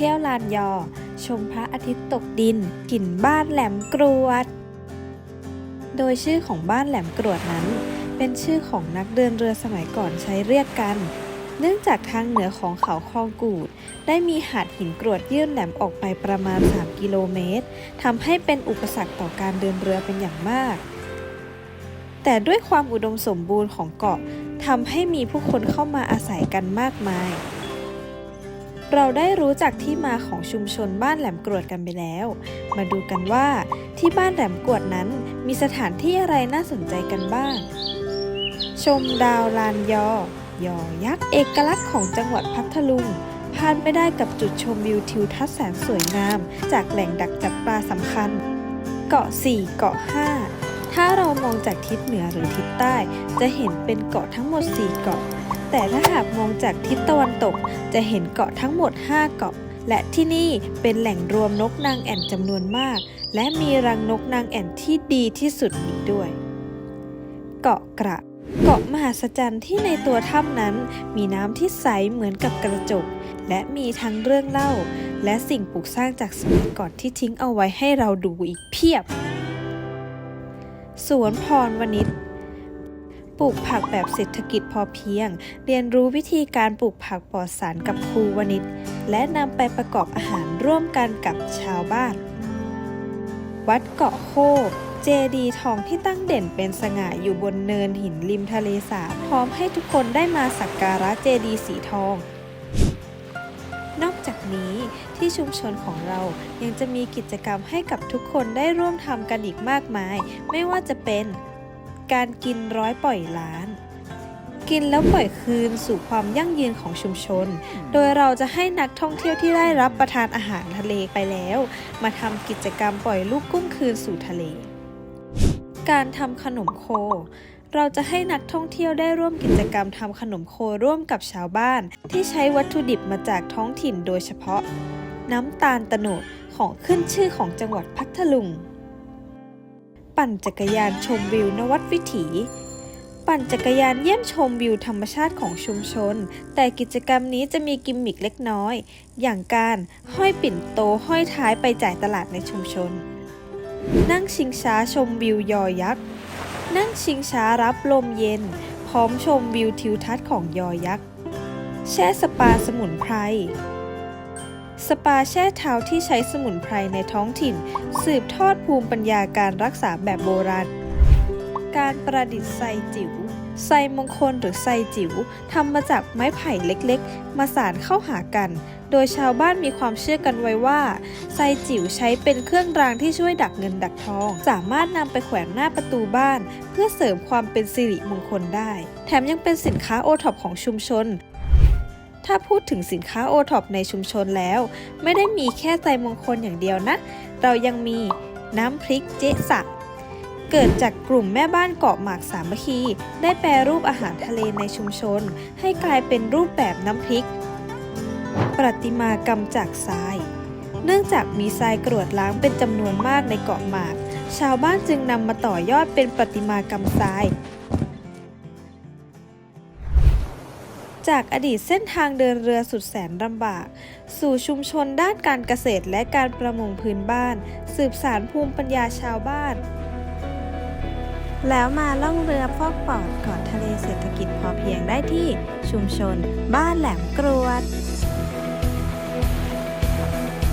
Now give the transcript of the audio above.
ที่ยวลานยอ ชมพระอาทิตย์ตกดินกลิ่นบ้านแหลมกรวด โดยชื่อของบ้านแหลมกรวดนั้น เป็นชื่อของนักเดินเรือสมัยก่อนใช้เรียกกัน เนื่องจากทางเหนือของเขาคลองกูด ได้มีหาดหินกรวดยื่นแหลมออกไปประมาณ 3 กิโลเมตรทำให้เป็นอุปสรรคต่อการเดินเรือเป็นอย่างมาก แต่ด้วยความอุดมสมบูรณ์ของเกาะทำให้มีผู้คนเข้ามาอาศัยกันมากมาย เราได้รู้จักที่มาของชุมชนบ้านแหลมกรวดกันไปแล้ว มาดูกันว่าที่บ้านแหลมกรวดนั้นมีสถานที่อะไรน่าสนใจกันบ้าง ชมดาวลานยอ ยอยักษ์เอกลักษณ์ของจังหวัดพัทลุงพลาดไม่ได้กับจุดชมวิวทิวทัศน์แสนสวยงาม จากแหล่งดักจับปลาสำคัญ เกาะ 4 เกาะ 5 ถ้าเรามองจากทิศเหนือหรือทิศใต้ จะเห็นเป็นเกาะทั้งหมด 4 เกาะ แต่ถ้าหากมองจากทิศตะวันตก จะเห็นเกาะทั้งหมด 5 เกาะ และที่นี่เป็นแหล่งรวมนกนางแอ่นจำนวนมาก และมีรังนกนางแอ่นที่ดีที่สุดอีกด้วย เกาะกระเกาะมหัศจรรย์ที่ในตัวถ้ำนั้น มีน้ำที่ใสเหมือนกับกระจก และมีทั้งเรื่องเล่า และสิ่งปลูกสร้างจากสมัยก่อนที่ทิ้งเอาไว้ให้เราดูอีกเพียบ สวนพรวณิช ปลูกผักแบบเศรษฐกิจพอเพียง เรียนรู้วิธีการปลูกผักปลอดสารกับครูวณิชและนำไปประกอบอาหารร่วมกันกับชาวบ้าน วัดเกาะโคกเจดีทองที่ตั้งเด่นเป็นสง่าอยู่บนเนินหินริมทะเลสาบพร้อมให้ทุกคนได้มาสักการะเจดีสีทอง นอกจากนี้ที่ชุมชนของเรายังจะมีกิจกรรมให้กับทุกคนได้ร่วมทำกันอีกมากมาย ไม่ว่าจะเป็น การกินร้อยปล่อยล้าน กินแล้วปล่อยคืนสู่ความยั่งยืนของชุมชน โดยเราจะให้นักท่องเที่ยวที่ได้รับประทานอาหารทะเลไปแล้ว มาทำกิจกรรมปล่อยลูกกุ้งคืนสู่ทะเล การทำขนมโคเราจะให้นักท่องเที่ยวได้ร่วมกิจกรรมทำขนมโคร่วมกับชาวบ้าน ที่ใช้วัตถุดิบมาจากท้องถิ่นโดยเฉพาะ น้ำตาลตะโนดของขึ้นชื่อของจังหวัดพัทลุง ปั่นจักรยานชมวิวนวัดวิถี ปั่นจักรยานเยี่ยมชมวิวธรรมชาติของชุมชน แต่กิจกรรมนี้จะมีกิมมิคเล็กน้อย อย่างการห้อยปิ่นโตห้อยท้ายไปจ่ายตลาดในชุมชน นั่งชิงช้าชมวิวยอยักษ์ นั่งชิงช้ารับลมเย็น พร้อมชมวิวทิวทัศน์ของยอยักษ์ แช่สปาสมุนไพร สปาแช่เท้าที่ใช้สมุนไพรในท้องถิ่น สืบทอดภูมิปัญญาการรักษาแบบโบราณ การประดิษฐ์ไซจิ๋วไซมงคลหรือไซจิ๋วทำมาจากไม้ไผ่เล็กๆ มาสานเข้าหากัน โดยชาวบ้านมีความเชื่อกันไว้ว่า ไซจิ๋วใช้เป็นเครื่องรางที่ช่วยดักเงินดักทอง สามารถนำไปแขวนหน้าประตูบ้าน เพื่อเสริมความเป็นสิริมงคลได้ แถมยังเป็นสินค้าโอท็อปของชุมชน ถ้าพูดถึงสินค้าโอท็อปในชุมชนแล้ว ไม่ได้มีแค่ไซมงคลอย่างเดียวนะ เรายังมีน้ำพริกเจ๊สักเกิดจากกลุ่มแม่บ้านเกาะหมากสามัคคี ได้แปรรูปอาหารทะเลในชุมชน ให้กลายเป็นรูปแบบน้ำพริก ประติมากรรมจากทราย เนื่องจากมีทรายกรวดล้างเป็นจำนวนมากในเกาะหมาก ชาวบ้านจึงนำมาต่อยอดเป็นประติมากรรมทราย จากอดีตเส้นทางเดินเรือสุดแสนลำบาก สู่ชุมชนด้านการเกษตรและการประมงพื้นบ้าน สืบสารภูมิปัญญาชาวบ้าน แล้วมาล่องเรือฟอกปอดเกาะทะเลเศรษฐกิจพอเพียงได้ที่ชุมชน บ้านแหลมกรวด